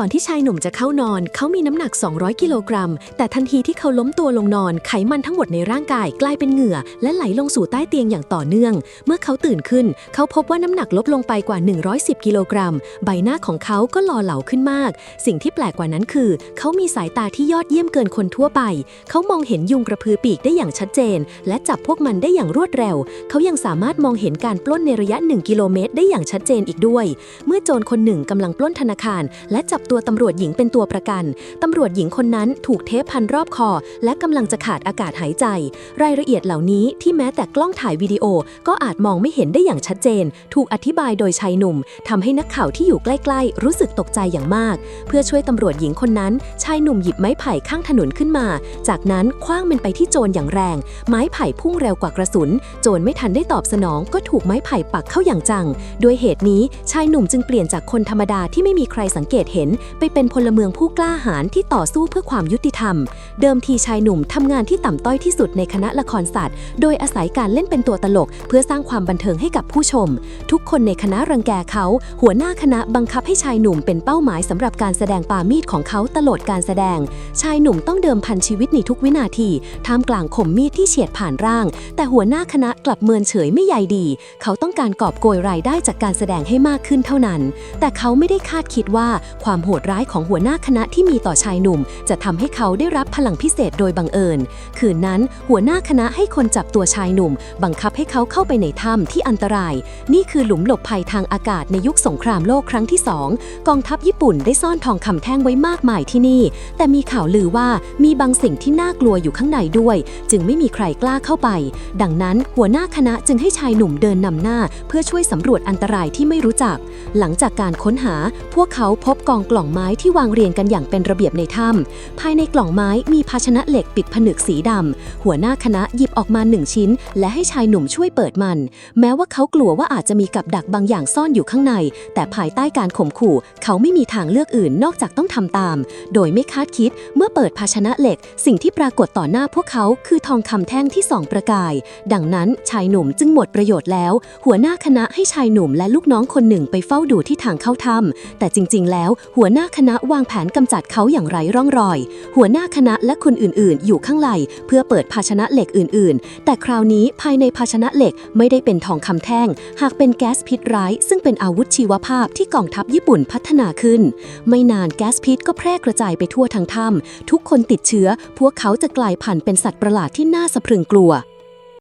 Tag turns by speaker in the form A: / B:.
A: ก่อนที่ชายหนุ่มจะเข้านอน เขามีน้ำหนัก 200 กิโลกรัม แต่ทันทีที่เขาล้มตัวลงนอน ไขมันทั้งหมดในร่างกายกลายเป็นเหงื่อ และไหลลงสู่ใต้เตียงอย่างต่อเนื่อง เมื่อเขาตื่นขึ้น เขาพบว่าน้ำหนักลดลงไปกว่า 110 กิโลกรัม ใบหน้าของเขาก็หล่อเหลาขึ้นมาก สิ่งที่แปลกกว่านั้นคือ เขามีสายตาที่ยอดเยี่ยมเกินคนทั่วไป เขามองเห็นยุงกระพือปีกได้อย่างชัดเจน และจับพวกมันได้อย่างรวดเร็ว เขายังสามารถมองเห็นการปล้นในระยะ 1 กิโลเมตร ได้อย่างชัดเจนอีกด้วย เมื่อโจรคนหนึ่งกำลังปล้นธนาคาร และจับตัวตำรวจหญิงเป็นตัวประกัน ตำรวจหญิงคนนั้นถูกเทปพันรอบคอ และกำลังจะขาดอากาศหายใจ รายละเอียดเหล่านี้ที่แม้แต่กล้องถ่ายวิดีโอก็อาจมองไม่เห็นได้อย่างชัดเจน ถูกอธิบายโดยชายหนุ่มทำให้นักข่าวที่อยู่ใกล้ๆ รู้สึกตกใจอย่างมาก เพื่อช่วยตำรวจหญิงคนนั้น ชายหนุ่มหยิบไม้ไผ่ข้างถนนขึ้นมา จากนั้นคว้างมันไปที่โจรอย่างแรง ไม้ไผ่พุ่งเร็วกว่ากระสุน โจรไม่ทันได้ตอบสนอง ก็ถูกไม้ไผ่ปักเข้าอย่างจัง ด้วยเหตุนี้ชายหนุ่มจึงเปลี่ยนจากคนธรรมดาที่ไม่มีใครสังเกตเห็นไปเป็นพลเมืองผู้กล้าหาญที่ต่อสู้เพื่อความยุติธรรม เดิมทีชายหนุ่มทำงานที่ต่ำต้อยที่สุดในคณะละครศาสตร์ โดยอาศัยการเล่นเป็นตัวตลก เพื่อสร้างความบันเทิงให้กับผู้ชม ทุกคนในคณะรังแกเขา หัวหน้าคณะบังคับให้ชายหนุ่มเป็นเป้าหมายสำหรับการแสดงปามีดของเขาตลอดการแสดง ชายหนุ่มต้องเดิมพันชีวิตในทุกวินาทีท่ามกลางข่มมีดที่เฉียดผ่านร่าง แต่หัวหน้าคณะกลับเมินเฉยไม่ใยดี เขาต้องการกอบโกยรายได้จากการแสดงให้มากขึ้นเท่านั้น แต่เขาไม่ได้คาดคิดว่าความโหดร้ายของหัวหน้าคณะที่มีต่อชายหนุ่ม จะทำให้เขาได้รับพลังพิเศษโดยบังเอิญ คืนนั้นหัวหน้าคณะให้คนจับตัวชายหนุ่ม บังคับให้เขาเข้าไปในถ้ำที่อันตราย นี่คือหลุมหลบภัยทางอากาศในยุคสงครามโลกครั้งที่สองกองทัพญี่ปุ่นได้ซ่อนทองคำแท่งไว้มากมายที่นี่ แต่มีข่าวลือว่ามีบางสิ่งที่น่ากลัวอยู่ข้างในด้วย จึงไม่มีใครกล้าเข้าไป ดังนั้นหัวหน้าคณะจึงให้ชายหนุ่มเดินนำหน้า เพื่อช่วยสำรวจอันตรายที่ไม่รู้จัก หลังจากการค้นหาพวกเขาพบกองกล่องไม้ที่วางเรียงกันอย่างเป็นระเบียบในถ้ำภายในกล่องไม้มีภาชนะเหล็กปิดผนึกสีดำหัวหน้าคณะหยิบออกมาหนึ่งชิ้น และให้ชายหนุ่มช่วยเปิดมัน แม้ว่าเขากลัวว่าอาจจะมีกับดักบางอย่างซ่อนอยู่ข้างใน แต่ภายใต้การข่มขู่ เขาไม่มีทางเลือกอื่นนอกจากต้องทำตาม โดยไม่คาดคิดเมื่อเปิดภาชนะเหล็ก สิ่งที่ปรากฏต่อหน้าพวกเขาคือทองคำแท่งที่ส่องประกาย ดังนั้นชายหนุ่มจึงหมดประโยชน์แล้ว หัวหน้าคณะให้ชายหนุ่มและลูกน้องคนหนึ่งไปเฝ้าดูที่ทางเข้าถ้ำแต่จริง ๆ แล้วหัวหน้าคณะวางแผนกำจัดเขาอย่างไร้ร่องรอย หัวหน้าคณะและคนอื่นๆ อยู่ข้างในเพื่อเปิดภาชนะเหล็กอื่น ๆ แต่คราวนี้ภายในภาชนะเหล็กไม่ได้เป็นทองคำแท่ง หากเป็นแก๊สพิษร้าย ซึ่งเป็นอาวุธชีวภาพที่กองทัพญี่ปุ่นพัฒนาขึ้น ไม่นานแก๊สพิษก็แพร่กระจายไปทั่วทั้งถ้ำทุกคนติดเชื้อ พวกเขาจะกลายพันธุ์เป็นสัตว์ประหลาดที่น่าสะพรึงกลัว